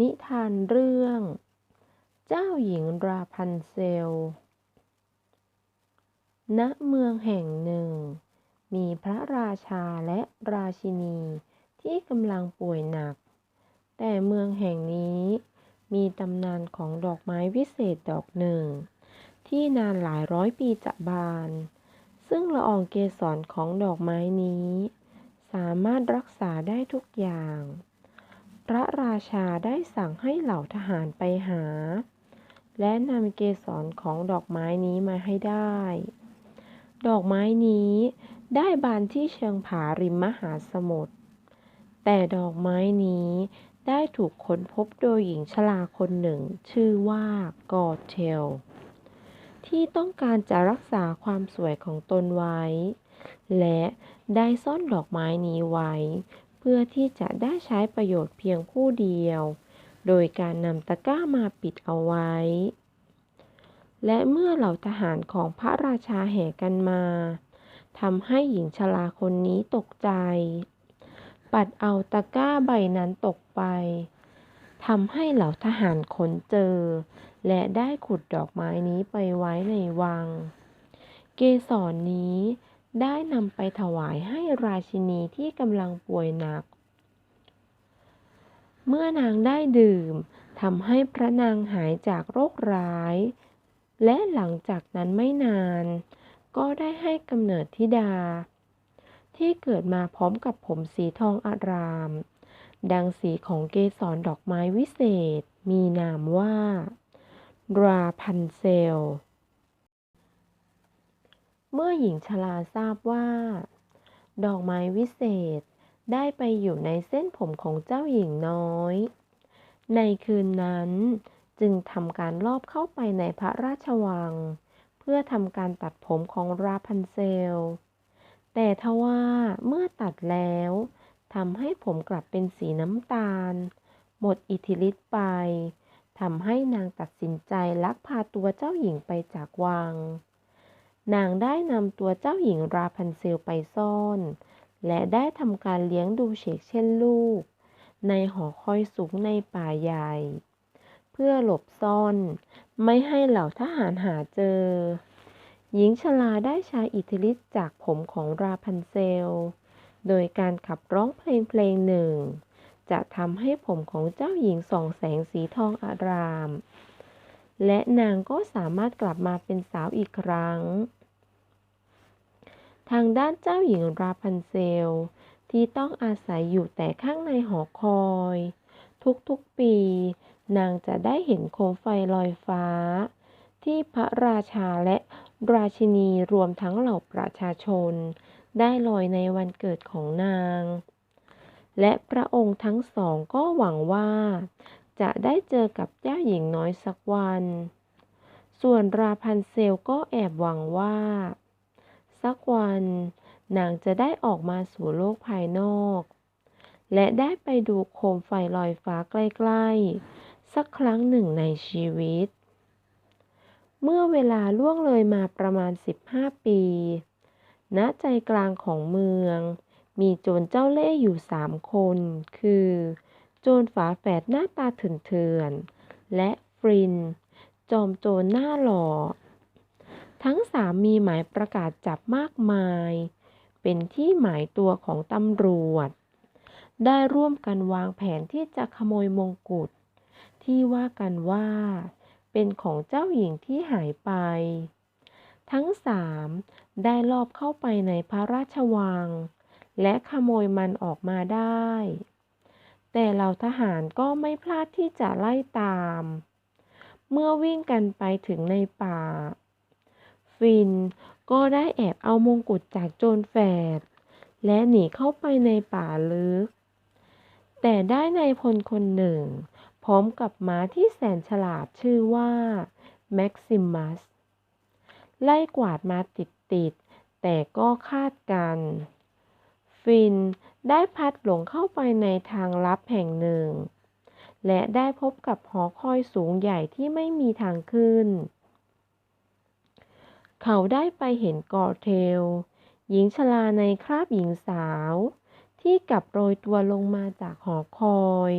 นิทานเรื่อง เจ้าหญิงราพันเซล ณ เมืองแห่งหนึ่ง มีพระราชาและราชินีที่กำลังป่วยหนัก แต่เมืองแห่งนี้มีตำนานของดอกไม้วิเศษดอกหนึ่ง ที่นานหลายร้อยปีจะบาน ซึ่งละอองเกสรของดอกไม้นี้ สามารถรักษาได้ทุกอย่าง พระราชาได้สั่งให้เหล่าทหารไปหา และนำเกสรของดอกไม้นี้มาให้ได้ ดอกไม้นี้ได้บานที่เชิงผาริมมหาสมุทร แต่ดอกไม้นี้ได้ถูกค้นพบโดยหญิงชราคนหนึ่ง ชื่อว่ากอเทล ที่ต้องการจะรักษาความสวยของตนไว้ และได้ซ่อนดอกไม้นี้ไว้ เพื่อที่จะได้ใช้ประโยชน์เพียงผู้เดียว โดยการนำตะกร้ามาปิดเอาไว้ และเมื่อเหล่าทหารของพระราชาแห่กันมาทำให้หญิงชราคนนี้ตกใจ ปัดเอาตะกร้าใบนั้นตกไปทำให้เหล่าทหารค้นเจอ และได้ขุดดอกไม้นี้ไปไว้ในวัง เกสรนนี้ ได้นำไปถวายให้ราชินีที่กำลังป่วยหนัก เมื่อนางได้ดื่มทำให้พระนางหายจากโรคร้าย และหลังจากนั้นไม่นาน ก็ได้ให้กำเนิดธิดา ที่เกิดมาพร้อมกับผมสีทองอาราม ดังสีของเกสรดอกไม้วิเศษ มีนามว่า ราพันเซล เมื่อหญิงชราทราบว่า ดอกไม้วิเศษได้ไปอยู่ในเส้นผมของเจ้าหญิงน้อย ในคืนนั้นจึงทำการลอบเข้าไปในพระราชวัง เพื่อทำการตัดผมของราพันเซล แต่ทว่าเมื่อตัดแล้วทำให้ผมกลับเป็นสีน้ำตาล หมดอิทธิฤทธิ์ไปทำให้นางตัดสินใจลักพาตัวเจ้าหญิงไปจากวัง นางได้นำตัวเจ้าหญิงราพันเซลไปซ่อน และได้ทำการเลี้ยงดูเชกเช่นลูก ในหอคอยสูงในป่าใหญ่ เพื่อหลบซ่อน ไม่ให้เหล่าทหารหาเจอ หญิงชลาได้ใช้อิทธิฤทธิ์จากผมของราพันเซล โดยการขับร้องเพลงเพลงหนึ่ง จะทำให้ผมของเจ้าหญิงส่องแสงสีทองอาราม และนางก็สามารถกลับมาเป็นสาวอีกครั้ง ทางด้านเจ้าหญิงราพันเซล ที่ต้องอาศัยอยู่แต่ข้างในหอคอย ทุกๆปี นางจะได้เห็นโคมไฟลอยฟ้า ที่พระราชาและราชินีรวมทั้งเหล่าประชาชน ได้ลอยในวันเกิดของนาง และพระองค์ทั้งสองก็หวังว่า จะได้เจอกับเจ้าหญิงน้อยสักวัน ส่วนราพันเซลก็แอบหวังว่า สักวัน นางจะได้ออกมาสู่โลกภายนอก และได้ไปดูโคมไฟลอยฟ้าใกล้ๆ สักครั้งหนึ่งในชีวิต เมื่อเวลาล่วงเลยมาประมาณ 15 ปี ณ ใจกลางของเมือง มีโจรเจ้าเล่ห์อยู่สามคน คือ โจรฝาแฝดหน้าตาเถื่อนและฟริน จอมโจรหน้าหล่อ ทั้งสามมีหมายประกาศจับมากมาย เป็นที่หมายตัวของตำรวจ ได้ร่วมกันวางแผนที่จะขโมยมงกุฎที่ว่ากันว่า เป็นของเจ้าหญิงที่หายไป ทั้งสามได้ลอบเข้าไปในพระราชวัง และขโมยมันออกมาได้ แต่เหล่าทหารก็ไม่พลาดที่จะไล่ตาม เมื่อวิ่งกันไปถึงในป่า ฟินก็ได้แอบเอามงกุฎจากโจรแฝด และหนีเข้าไปในป่าลึก แต่ได้ในพลคนหนึ่ง พร้อมกับม้าที่แสนฉลาดชื่อว่าแม็กซิมัส ไล่กวาดมาติดๆแต่ก็คาดกัน ฟิน ได้พัดหลงเข้าไปในทางลับแห่งหนึ่ง และได้พบกับหอคอยสูงใหญ่ที่ไม่มีทางขึ้น เขาได้ไปเห็นกอเทล หญิงชราในคราบหญิงสาว ที่กลับโรยตัวลงมาจากหอคอย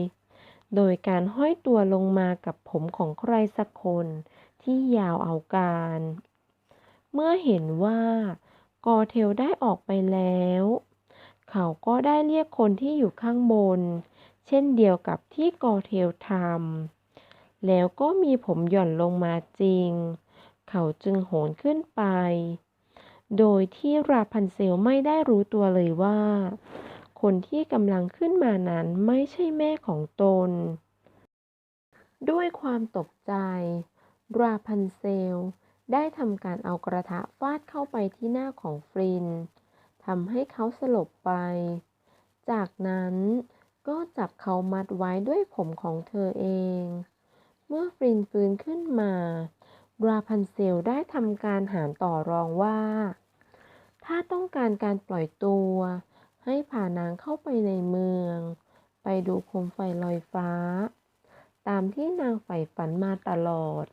โดยการห้อยตัวลงมากับผมของใครสักคนที่ยาวเอาการ เมื่อเห็นว่ากอเทลได้ออกไปแล้ว เขาก็ได้เรียกคนที่อยู่ข้างบน เช่นเดียวกับที่กอเทลทำแล้วก็มีผมหย่อนลงมาจริง เขาจึงโหนขึ้นไป โดยที่ราพันเซลไม่ได้รู้ตัวเลยว่า คนที่กำลังขึ้นมานั้นไม่ใช่แม่ของตน ด้วยความตกใจ ราพันเซลได้ทำการเอากระทะฟาดเข้าไปที่หน้าของฟริน ทำให้เขาสลบไป จากนั้นก็จับเขามัดไว้ด้วยผมของเธอเอง เมื่อฟรินฟื้นขึ้นมาราพันเซลได้ทำการหารต่อรองว่า ถ้าต้องการการปล่อยตัว ให้พานางเข้าไปในเมือง ไปดูโคมไฟลอยฟ้า ตามที่นางใฝ่ฝันมาตลอด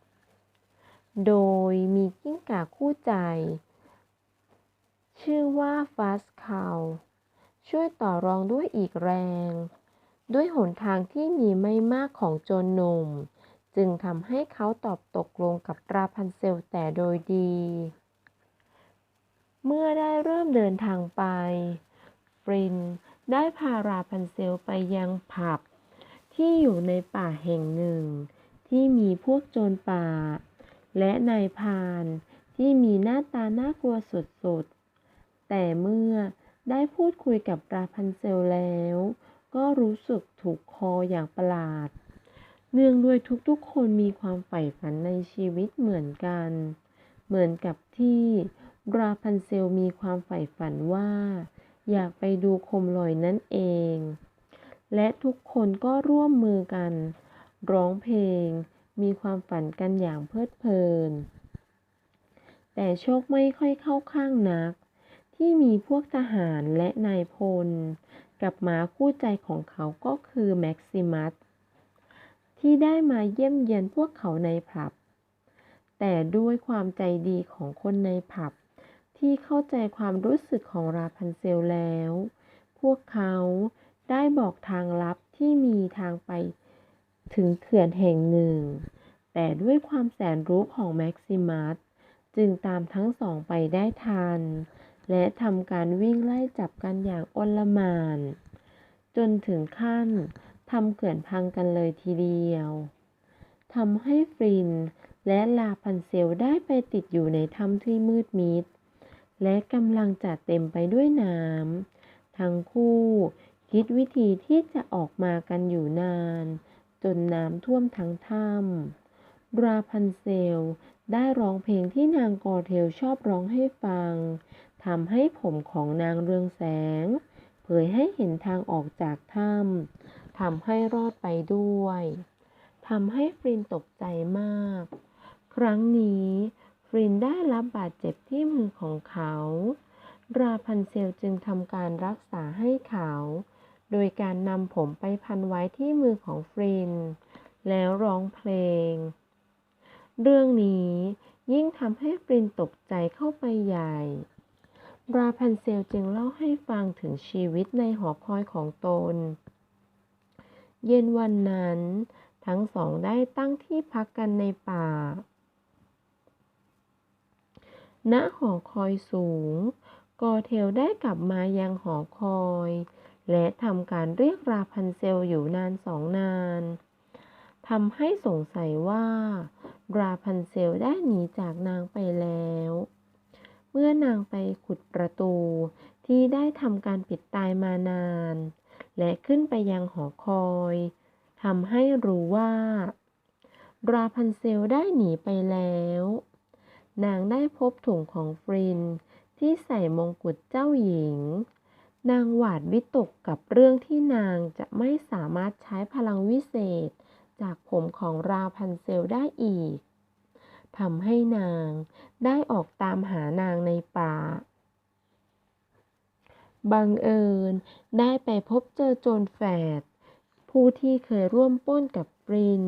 โดยมีกิ้งก่าคู่ใจ ชื่อว่าฟาสคาวช่วยต่อรองด้วยอีกแรง ด้วยหนทางที่มีไม่มากของโจรหนุ่ม จึงทำให้เขาตอบตกลงกับราพันเซลแต่โดยดี เมื่อได้เริ่มเดินทางไป ฟรินได้พาราพันเซลไปยังผับ ที่อยู่ในป่าแห่งหนึ่ง ที่มีพวกโจรป่า และนายพานที่มีหน้าตาน่ากลัวสุดๆ แต่เมื่อได้พูดคุยกับราพันเซลแล้ว ก็รู้สึกถูกคออย่างประหลาด เนื่องด้วยทุกๆ คนมีความใฝ่ฝันในชีวิตเหมือนกัน เหมือนกับที่ราพันเซลมีความใฝ่ฝันว่า อยากไปดูโคมลอยนั่นเอง และทุกคนก็ร่วมมือกัน ร้องเพลง มีความฝันกันอย่างเพลิดเพลิน แต่โชคไม่ค่อยเข้าข้างนัก ที่มีพวกทหารและนายพล กับหมาคู่ใจของเขาก็คือแม็กซิมัส ที่ได้มาเยี่ยมเยียนพวกเขาในผับ แต่ด้วยความใจดีของคนในผับ ที่เข้าใจความรู้สึกของราพันเซลแล้ว พวกเขาได้บอกทางลับที่มีทางไปถึงเขื่อนแห่งหนึ่ง แต่ด้วยความแสนรู้ของแม็กซิมัส จึงตามทั้งสองไปได้ทัน และทำการวิ่งไล่จับกันอย่างอลหม่าน จนถึงขั้นทำเขื่อนพังกันเลยทีเดียวทำให้ฟรินและลาพันเซลได้ไปติดอยู่ในถ้ำที่มืดมิด และกำลังจะเต็มไปด้วยน้ำทั้งคู่คิดวิธีที่จะออกมากันอยู่นาน จนน้ำท่วมทั้งถ้ำราพันเซลได้ร้องเพลงที่นางกอเทลชอบร้องให้ฟัง ทำให้ผมของนางเรืองแสง เผยให้เห็นทางออกจากถ้ำทำให้รอดไปด้วยทำให้ฟรินตกใจมาก ครั้งนี้ฟรินได้รับบาดเจ็บที่มือของเขา ราพันเซลจึงทำการรักษาให้เขา โดยการนำผมไปพันไว้ที่มือของฟริน แล้วร้องเพลง เรื่องนี้ยิ่งทำให้ฟรินตกใจเข้าไปใหญ่ ราพันเซลจึงเล่าให้ฟังถึงชีวิตในหอคอยของตน เย็นวันนั้น ทั้งสองได้ตั้งที่พักกันในป่า ณ หอคอยสูง กอเทลได้กลับมายังหอคอย และทำการเรียกราพันเซลอยู่นานสองนานทำให้สงสัยว่า ราพันเซลได้หนีจากนางไปแล้ว เมื่อนางไปขุดประตูที่ได้ทำการปิดตายมานาน และขึ้นไปยังหอคอยทำให้รู้ว่าราพันเซลได้หนีไปแล้ว นางได้พบถุงของฟรินที่ใส่มงกุฎเจ้าหญิง นางหวาดวิตกกับเรื่องที่นางจะไม่สามารถใช้พลังวิเศษ จากผมของราพันเซลได้อีก ทำให้นางได้ออกตามหานางในป่า บังเอิญได้ไปพบเจอโจรแฝด ผู้ที่เคยร่วมป้นกับฟริน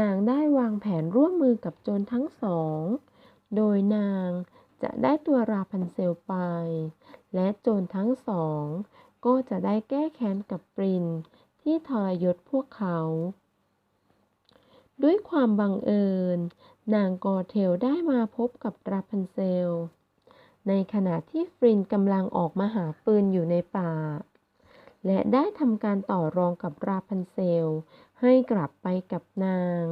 นางได้วางแผนร่วมมือกับโจรทั้งสอง โดยนางจะได้ตัวราพันเซลไป และโจรทั้งสองก็จะได้แก้แค้นกับฟรินที่ทรยศพวกเขา ด้วยความบังเอิญ นางกอเทลได้มาพบกับราพันเซล ในขณะที่ฟรินกำลังออกมาหาปืนอยู่ในป่า และได้ทำการต่อรองกับราพันเซล ให้กลับไปกับนาง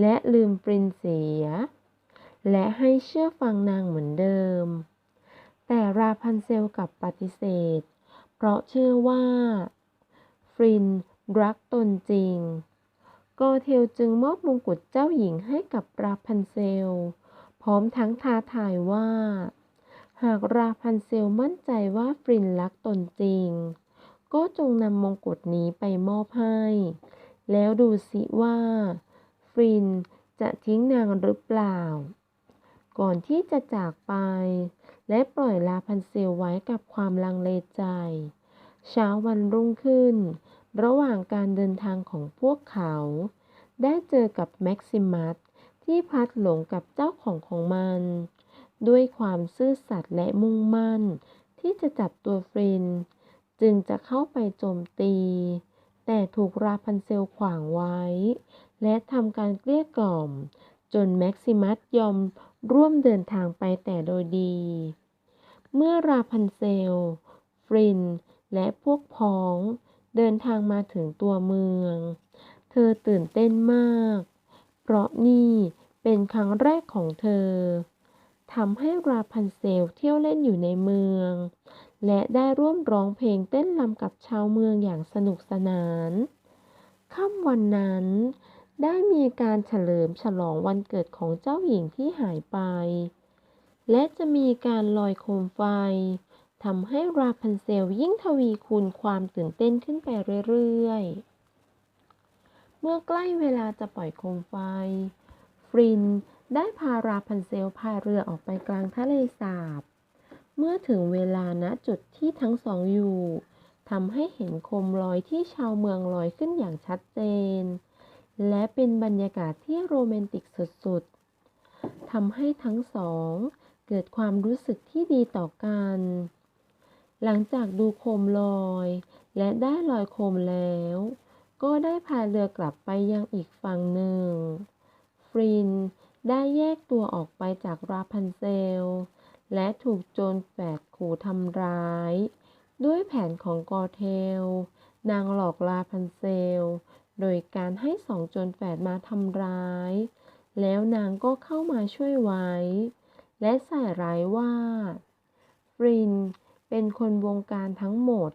และลืมฟรินเสีย และให้เชื่อฟังนางเหมือนเดิม แต่ราพันเซลกลับปฏิเสธ เพราะเชื่อว่า ฟรินรักตนจริง กอเทลจึงมอบมงกุฎเจ้าหญิงให้กับราพันเซล พร้อมทั้งท้าทายว่า หากราพันเซลมั่นใจว่าฟรินรักตนจริง ก็จงนำมงกุฎนี้ไปมอบให้ แล้วดูสิว่า ฟรินจะทิ้งนางหรือเปล่า ก่อนที่จะจากไป และปล่อยลาพันเซลไว้กับความลังเลใจ เช้าวันรุ่งขึ้น ระหว่างการเดินทางของพวกเขา ได้เจอกับแม็กซิมัสที่พลัดหลงกับเจ้าของของมัน ด้วยความซื่อสัตย์และมุ่งมั่น ที่จะจับตัวฟริน จึงจะเข้าไปโจมตี แต่ถูกราพันเซลขวางไว้ และทำการเกลี้ยกล่อม จนแม็กซิมัสยอมร่วมเดินทางไปแต่โดยดี เมื่อราพันเซล ฟริน และพวกพ้อง เดินทางมาถึงตัวเมือง เธอตื่นเต้นมาก เพราะนี่เป็นครั้งแรกของเธอทำให้ราพันเซลเที่ยวเล่นอยู่ในเมือง และได้ร่วมร้องเพลงเต้นรำกับชาวเมืองอย่างสนุกสนานค่ำวันนั้น ได้มีการเฉลิมฉลองวันเกิดของเจ้าหญิงที่หายไป และจะมีการลอยโคมไฟ ทำให้ราพันเซลยิ่งทวีคูณความตื่นเต้นขึ้นไปเรื่อยๆ เมื่อใกล้เวลาจะปล่อยโคมไฟ ฟรินได้พาราพันเซลพายเรือออกไปกลางทะเลสาบ เมื่อถึงเวลาณจุดที่ทั้งสองอยู่ทำให้เห็นโคมลอยที่ชาวเมืองลอยขึ้นอย่างชัดเจน และเป็นบรรยากาศที่โรแมนติกสุดๆทำให้ทั้งสองเกิดความรู้สึกที่ดีต่อกัน หลังจากดูโคมลอย และได้ลอยโคมแล้ว ก็ได้พายเรือกลับไปยังอีกฝั่งหนึ่ง ฟรินได้แยกตัวออกไปจากราพันเซล และถูกโจรแปดขู่ทำร้าย ด้วยแผนของกอเทล นางหลอกลาพันเซล โดยการให้สองโจรแฝดมาทำร้าย แล้วนางก็เข้ามาช่วยไว้ และใส่ร้ายว่า ฟริน เป็นคนวงการทั้งหมด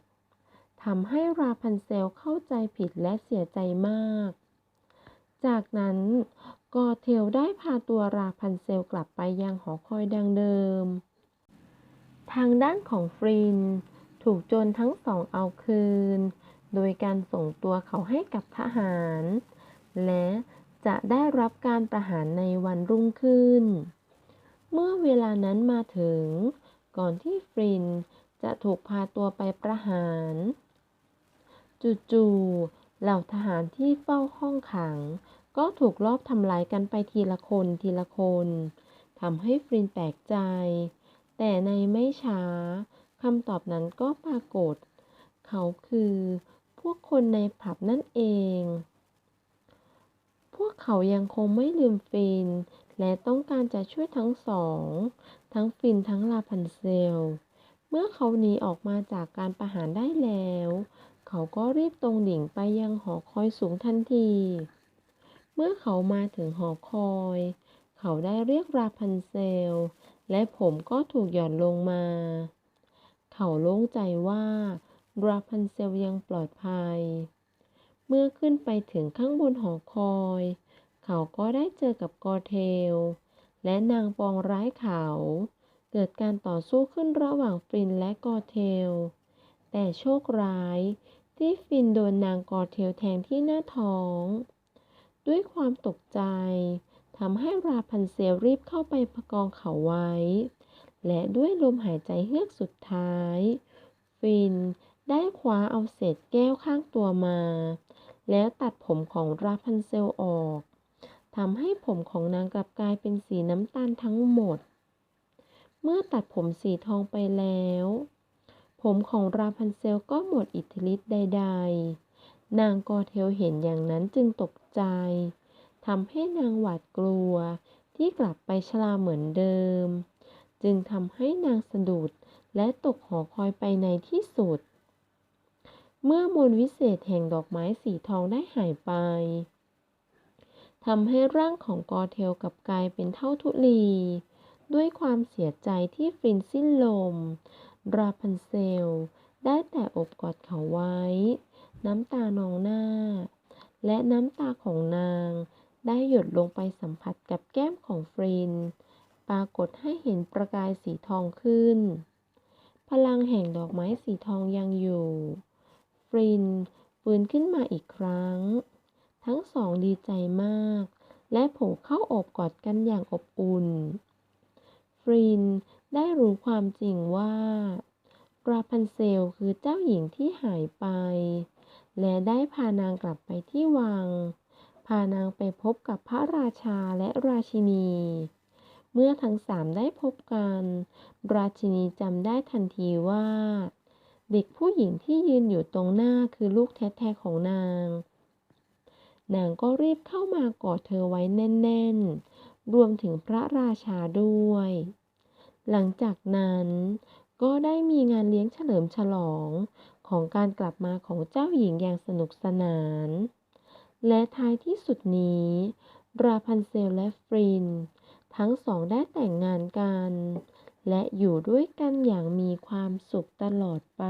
ทำให้ราพันเซลเข้าใจผิดและเสียใจมาก จากนั้นกอเทลได้พาตัวราพันเซลกลับไปยังหอคอยดังเดิม ทางด้านของฟริน ถูกโจรทั้งสองเอาคืน โดยการส่งตัวเขาให้กับทหาร และจะได้รับการประหารในวันรุ่งขึ้น เมื่อเวลานั้นมาถึง ก่อนที่ฟริน จะถูกพาตัวไปประหาร จู่ๆเหล่าทหารที่เฝ้าห้องขัง ก็ถูกลอบทำลายกันไปทีละคนทีละคนทำให้ฟรินแปลกใจ แต่ในไม่ช้าคำตอบนั้นก็ปรากฏ เขาคือพวกคนในผับนั่นเอง พวกเขายังคงไม่ลืมฟิน และต้องการจะช่วยทั้งสอง ทั้งฟินทั้งลาพันเซล เมื่อเขาหนีออกมาจากการประหารได้แล้ว เขาก็รีบตรงดิ่งไปยังหอคอยสูงทันที เมื่อเขามาถึงหอคอย เขาได้เรียกราพันเซล และผมก็ถูกหย่อนลงมา เขาโล่งใจว่าราพันเซลยังปลอดภัย เมื่อขึ้นไปถึงข้างบนหอคอย เขาก็ได้เจอกับกอเทล และนางปองร้ายเขา เกิดการต่อสู้ขึ้นระหว่างฟินและกอเทล แต่โชคร้ายที่ฟินโดนนางกอเทลแทงที่หน้าท้อง ด้วยความตกใจทำให้ราพันเซลรีบเข้าไปประกองเขาไว้ และด้วยลมหายใจเฮือกสุดท้าย ฟินได้คว้าเอาเศษแก้วข้างตัวมา แล้วตัดผมของราพันเซลออกทำให้ผมของนางกลับกลายเป็นสีน้ำตาลทั้งหมด เมื่อตัดผมสีทองไปแล้ว ผมของราพันเซลก็หมดอิทธิฤทธิ์ใด ๆ นางกอเทลเห็นอย่างนั้นจึงตกใจทำให้นางหวาดกลัวที่กลับไปชราเหมือนเดิม จึงทำให้นางสะดุดและตกหอคอยไปในที่สุด เมื่อมนวิเศษแห่งดอกไม้สีทองได้หายไปทำให้ร่างของกอเทลกับกลายเป็นเท่าทุลี ด้วยความเสียใจที่ฟรินสิ้นลม ราพันเซล ได้แต่อบกอดเขาไว้ น้ำตานองหน้า และน้ำตาของนาง ได้หยดลงไปสัมผัสกับแก้มของฟริน ปรากฏให้เห็นประกายสีทองขึ้น พลังแห่งดอกไม้สีทองยังอยู่ ฟรินฟื้นขึ้นมาอีกครั้ง ทั้งสองดีใจมาก และโผล่เข้าอบกอดกันอย่างอบอุ่น ฟรินได้รู้ความจริงว่าราพันเซลคือเจ้าหญิงที่หายไป และได้พานางกลับไปที่วัง พานางไปพบกับพระราชาและราชินี เมื่อทั้งสามได้พบกัน ราชินีจำได้ทันทีว่า เด็กผู้หญิงที่ยืนอยู่ตรงหน้าคือลูกแท้ๆของนาง นางก็รีบเข้ามากอดเธอไว้แน่นๆ รวมถึงพระราชาด้วย หลังจากนั้นก็ได้มีงานเลี้ยงเฉลิมฉลองของการกลับมาของเจ้าหญิงอย่างสนุกสนาน และท้ายที่สุดนี้ ราพันเซลและฟริน ทั้งสองได้แต่งงานกัน และอยู่ด้วยกันอย่างมีความสุขตลอดไป